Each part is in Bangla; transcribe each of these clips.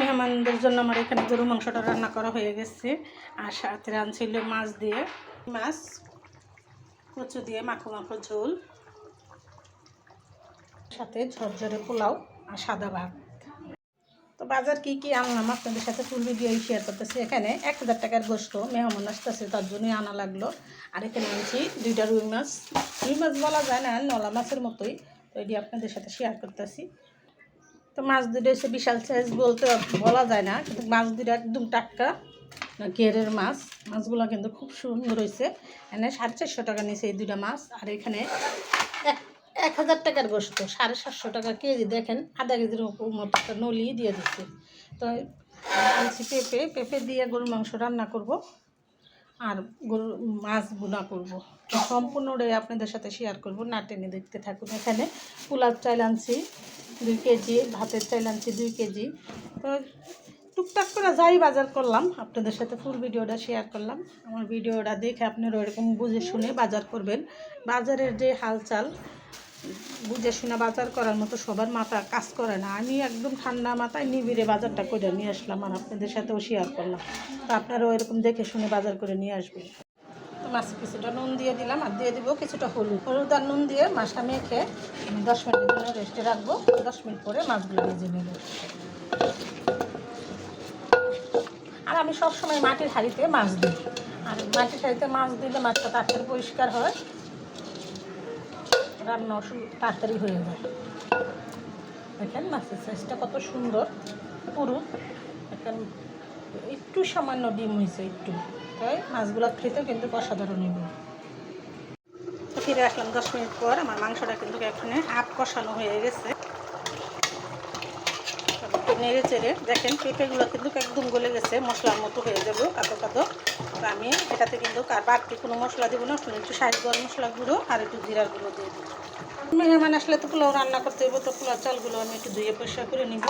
মেহমানদের জন্য আমার এখানে গরু মাংসটা রান্না করা হয়ে গেছে। আর সাথে রাঁধছিল মাছ দিয়ে। মাছ, কচু দিয়ে মাখো মাখো ঝোল। সাথে ঝরঝরে পোলাও আর সাদা ভাত। তো বাজার কি কি আনলাম আপনাদের সাথে ফুল ভিডিও শেয়ার করতেছি। এখানে এক হাজার টাকার গোস্ত মেহমান আসতেছে, তার জন্যই আনা লাগল। আর এখানে আনছি দুইটা রুই মাছ। রুই মাছ বলা যায় না, নলা মাছের মতোই। তো এটি আপনাদের সাথে শেয়ার করতেছি। তো মাছ দুটো হচ্ছে বিশাল সাইজ বলতে বলা যায় না, কিন্তু মাছ দুটো একদম টাটকা গেরের মাছ। মাছগুলো কিন্তু খুব সুন্দর হয়েছে। এখানে সাড়ে চারশো টাকা নিয়েছে এই দুটা মাছ। আর এখানে এক এক হাজার টাকার গোস্ত সাড়ে সাতশো টাকা কেজি। দেখেন, আধা কেজির মতো একটা নলি দিয়ে দিচ্ছে। তো আনছি পেঁপে। পেঁপে দিয়ে গরুর মাংস রান্না করব, আর গরু মাছ বোনা করব। সম্পূর্ণটাই আপনাদের সাথে শেয়ার করব, না টেনে দেখতে থাকুন। এখানে পোলার চাল আনছি। দুই কেজি, ভাতের চাইল আনছি দুই কেজি। তো টুকটাক করে যাই বাজার করলাম, আপনাদের সাথে ফুল ভিডিওটা শেয়ার করলাম। আমার ভিডিওটা দেখে আপনারা ওরকম বুঝে শুনে বাজার করবেন। বাজারের যে হালচাল, বুঝে শুনে বাজার করার মতো সবার মাথা কাজ করে না। আমি একদম ঠান্ডা মাথায় নিবিড়ে বাজারটা করে নিয়ে আসলাম আর আপনাদের সাথেও শেয়ার করলাম। তো আপনারাও এরকম দেখে শুনে বাজার করে নিয়ে আসবেন। মাছে কিছুটা নুন দিয়ে দিলাম আর দিয়ে দিব কিছুটা হলুদ। হলুদ আর নুন দিয়ে মাছটা মেখে দশ মিনিটের জন্য রেস্টে রাখব। দশ মিনিট পরে মাছগুলো ভেজে নেব। আর আমি সবসময় মাটির হাঁড়িতে মাছ দিই। আর মাটির হাঁড়িতে মাছ দিলে মাছটা তাড়াতাড়ি পরিষ্কার হয়। রান্না অসু- তাড়াতাড়ি হয়ে যায়। দেখেন মাছের সাইজটা কত সুন্দর, পুরু। দেখেন একটু সামান্য ডিম হয়েছে একটু। তাই মাছগুলো খেতে কিন্তু অসাধারণ হইব তো ফিরে আসলাম দশ মিনিট পর, আমার মাংসটা কিন্তু এখানে হাফ কষানো হয়ে গেছে। নেড়ে চেড়ে দেখেন পেঁপেগুলো কিন্তু একদম গলে গেছে, মশলার মতো হয়ে যাবে কাতো কাতো আমি এটাতে কিন্তু আর বাড়তি কোনো মশলা দেবো না একটু শাড়ি গরম মশলা গুঁড়ো আর একটু জিরার গুঁড়ো দিয়ে দিই মেহমান আসলে তো পোলাও রান্না করতে হইব, তো পোলাও চালগুলো আমি একটু ধুয়ে পরিষ্কার করে নিব।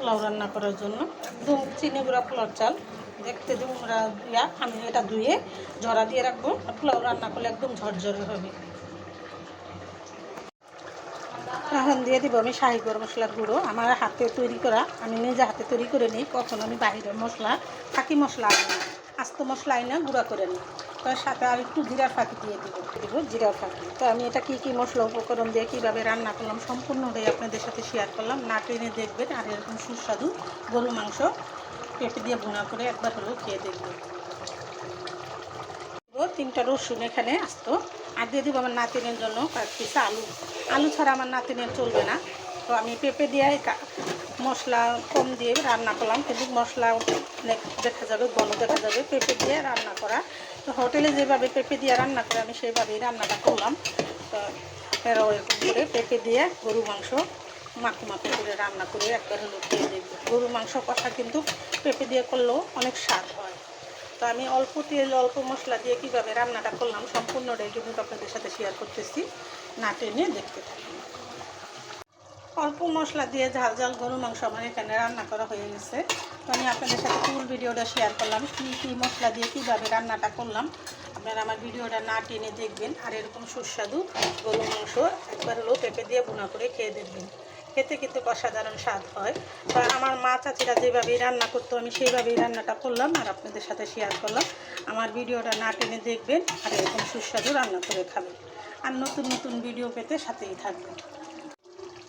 পোলাও রান্না করার জন্য। একদম চিনি গুঁড়া পোলাও চাল। দেখতে তোমরা ইয়া, আমি এটা ধুয়ে ঝরা দিয়ে রাখব। আর পোলাও রান্না করলে একদম ঝরঝরে হবে। এখন দিয়ে দিব আমি শাহি গরম মশলার গুঁড়ো। আমার হাতে তৈরি করা, আমি নিজে হাতে তৈরি করে নিই। কখনো আমি বাইরের মশলা ফাঁকি মশলা, আস্ত মশলা আনি না গুঁড়া করে নিই। তার সাথে আর একটু জিরার ফাঁকি দিয়ে দিব দিব, জিরার ফাঁকি। তো আমি এটা কী কী মশলা উপকরণ দিয়ে কীভাবে রান্না করলাম সম্পূর্ণটাই আপনাদের সাথে শেয়ার করলাম। না টেনে দেখবেন, আর এরকম সুস্বাদু গরু মাংস পেঁপে দিয়ে ভুনা করে একবার হলেও খেয়ে দেখবেন। তিনটা রসুন এখানে আসতো। আর দিয়ে দিব আমার নাতিনের জন্য কয়েক পিস আলু। আলু ছাড়া আমার নাতিনের চলবে না। তো আমি পেঁপে দিয়ে মশলা কম দিয়ে রান্না করলাম। কিন্তু মশলা দেখা যাবে, ঘন দেখা যাবে। পেঁপে দিয়ে রান্না করা তো হোটেলে যেভাবে পেঁপে দিয়ে রান্না করে, আমি সেভাবেই রান্নাটা করলাম। তো আপনারাও এরকম করে পেঁপে দিয়ে গরু মাংস মাখো মাখো করে রান্না করে একবার হলো খেয়ে দেখবে। গরু মাংস কষা কিন্তু পেঁপে দিয়ে করলেও অনেক স্বাদ হয়। তো আমি অল্প তেল, অল্প মশলা দিয়ে কীভাবে রান্নাটা করলাম, সম্পূর্ণটাই কিন্তু আপনাদের সাথে শেয়ার করতেছি। না টেনে দেখতে থাকুন। অল্প মশলা দিয়ে ঝাল ঝাল গরু মাংস আমার এখানে রান্না করা হয়ে গেছে। তো আমি আপনাদের সাথে ফুল ভিডিওটা শেয়ার করলাম, কী কী মশলা দিয়ে কীভাবে রান্নাটা করলাম। আপনারা আমার ভিডিওটা না টেনে দেখবেন, আর এরকম সুস্বাদু গরু মাংস একবার হলেও পেঁপে দিয়ে বোনা করে খেয়ে দেখবেন। খেতে কিন্তু অসাধারণ স্বাদ হয়। তো আমার মা চাচিরা যেভাবেই রান্না করতো, আমি সেইভাবেই রান্নাটা করলাম আর আপনাদের সাথে শেয়ার করলাম। আমার ভিডিওটা না টেনে দেখবেন, আর এরকম সুস্বাদু রান্না করে খাবেন। আর নতুন নতুন ভিডিও পেতে সাথেই থাকবেন।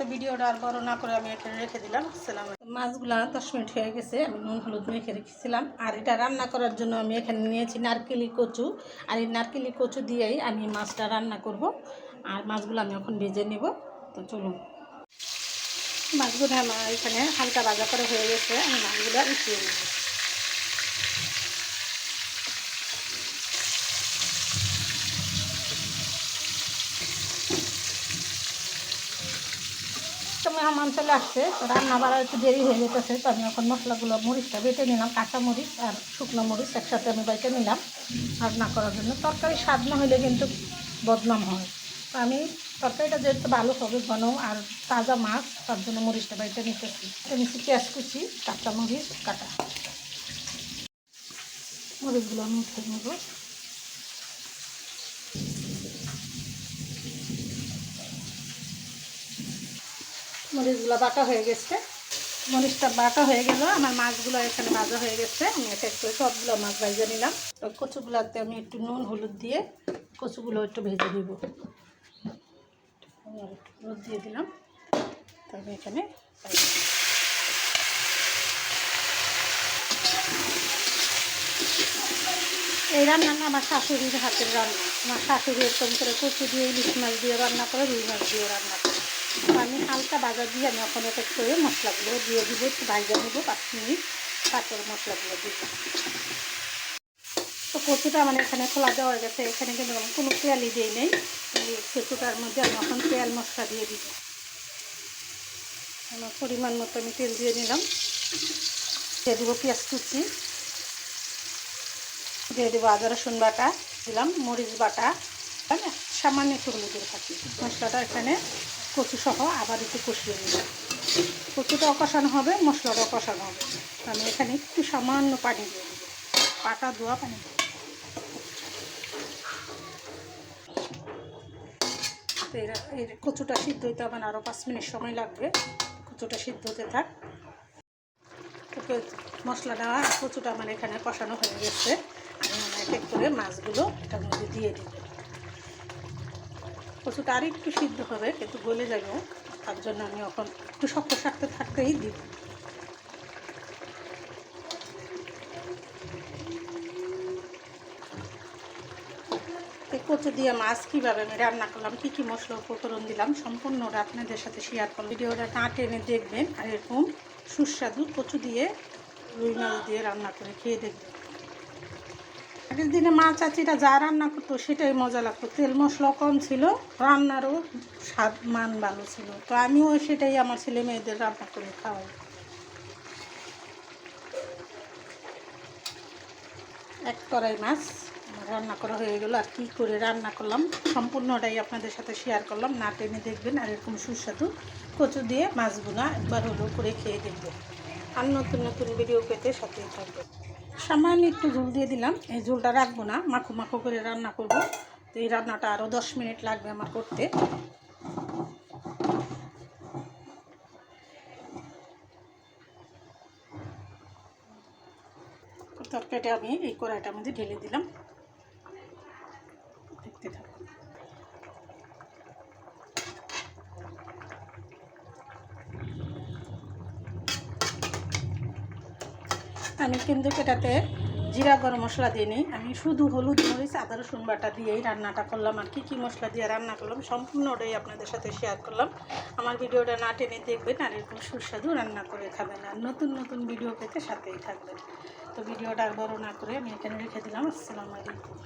তো ভিডিওটা আর বড় না করে আমি এখানে রেখে দিলাম। মাছগুলা দশ মিনিট হয়ে গেছে, আমি নুন, হলুদ মেখে রেখেছিলাম। আর এটা রান্না করার জন্য আমি এখানে নিয়েছি নারকেলি কচু। আর এই নারকেলি কচু দিয়েই আমি মাছটা রান্না করব। আর মাছগুলো আমি এখন ভেজে নেব। তো চলুন। মাছগুলো আমার এখানে হালকা ভাজা করে হয়ে গেছে, আমি মাছগুলো উঠিয়ে নেব। মেহমান চলে আসছে, তো রান্না বাড়া একটু দেরি হয়ে যেতেছে, তো আমি এখন মশলাগুলো, মরিচটা বেটে নিলাম, কাঁচা মরিচ আর শুকনো মরিচ একসাথে আমি বেটে নিলাম, রান্না করার জন্য। তরকারি স্বাদ না হলে কিন্তু বদনাম হয়। তো আমি তরকারিটা যেহেতু ভালো হবে, ঘন আর তাজা মাছ, তার জন্য মরিচটা বেটে নিতেছি। নিচ্ছি পেঁয়াজ কুচি, কাঁচা মরিচ, কাটা। মরিচগুলো আমি উঠে নেব। মরিচগুলো বাটা হয়ে গেছে। মরিচটা বাটা হয়ে গেল, আমার মাছগুলো এখানে ভাজা হয়ে গেছে। আমি এক এক করে সবগুলো মাছ ভাজা নিলাম। তো কচুগুলোতে আমি একটু নুন, হলুদ দিয়ে কচুগুলো একটু ভেজে দিব হলুদ দিয়ে দিলাম। তো আমি এখানে এই দিব। না, আমার শাশুড়ির হাতের রান্না। আমার শাশুড়ি এরকম করে কচু দিয়ে, ইলিশ মাছ দিয়ে রান্না করে, রুই মাছ দিয়ে রান্না করে। আমি হালকা বাজার দিয়ে আমি এখন এক করে মশলাগুলো দিয়ে দিব, একটু ভাজা নেব পাঁচ মিনিট তারপরে মশলাগুলো দিব। তো কচুটা মানে এখানে খোলা দেওয়া হয়ে গেছে, এখানে কিন্তু কোনো তেলই দিই নেই। কচুটার মধ্যে আমি এখন তেল মশলা দিয়ে দিব। আমার পরিমাণ মতো আমি তেল দিয়ে নিলাম। দিয়ে দেবো পেঁয়াজ কুচি। দিয়ে দেবো আদা, রসুন বাটা, দিলাম মরিচ বাটা। সামান্য একটু হলুদের ফাঁকি মশলাটা এখানে কচু সহ আবার একটু কষিয়ে নিলাম কচুটাও কষানো হবে, মশলাটাও কষানো হবে। আমি এখানে একটু সামান্য পানি দিয়ে দেবো। পাটা ধোয়া পানি। তো এরা কচুটা সিদ্ধ হইতে আমার আরও পাঁচ মিনিট সময় লাগবে। কচুটা সিদ্ধ হতে থাক। মশলা দেওয়া কচুটা আমার এখানে কষানো হয়ে গেছে। আমি এক এক করে মাছগুলো এটার মধ্যে দিয়ে দিব। কচুটা আর একটু সিদ্ধ হবে কিন্তু গলে যাবে তার জন্য আমি এখন একটু শক্ত থাকতে থাকতেই দিব। কচু দিয়ে মাছ কীভাবে আমি রান্না করলাম, কী কী মশলা উপকরণ দিলাম, সম্পূর্ণটা আপনাদের সাথে শেয়ার করলাম। ভিডিওটা না টেনে দেখবেন আর এরকম সুস্বাদু কচু দিয়ে রুই মাছ দিয়ে রান্না করে খেয়ে দেখবেন। আগের দিনে মা চাচিরা যা রান্না করতো সেটাই মজা লাগতো। তেল মশলা কম ছিল, রান্নারও স্বাদ, মান ভালো ছিল। তো আমিও সেটাই আমার ছেলে মেয়েদের রান্না করে খাওয়াই। এক কড়াই মাছ রান্না করা হয়ে গেলো। আর কী করে রান্না করলাম, সম্পূর্ণটাই আপনাদের সাথে শেয়ার করলাম। না টেনে দেখবেন, আর এরকম সুস্বাদু কচু দিয়ে মাছগুলো একবার হলেও করে খেয়ে দেখবেন। আর নতুন নতুন ভিডিও পেতে সাথেই থাকবেন। সামান্য একটু ঝোল দিয়ে দিলাম। এই ঝোলটা রাখব না, মাখো মাখো করে রান্না করব। তো এই রান্নাটা আরও দশ মিনিট লাগবে আমার করতে। তরকারিটা আমি এই কড়াইটার মধ্যে ঢেলে দিলাম। আমি কিন্তু এটাতে জিরা গরম মশলা দিয়ে নিই। আমি শুধু হলুদ মরিচ, আদা, রসুন বাটা দিয়েই রান্নাটা করলাম আর কী। কী মশলা দিয়ে রান্না করলাম সম্পূর্ণ ওটাই আপনাদের সাথে শেয়ার করলাম। আমার ভিডিওটা না টেনে দেখবেন আর এরকম সুস্বাদু রান্না করে খাবেন আর নতুন নতুন ভিডিও পেতে সাথেই থাকবেন। তো ভিডিওটা আর বড় না করে আমি এখানে রেখে দিলাম। আসসালামু আলাইকুম।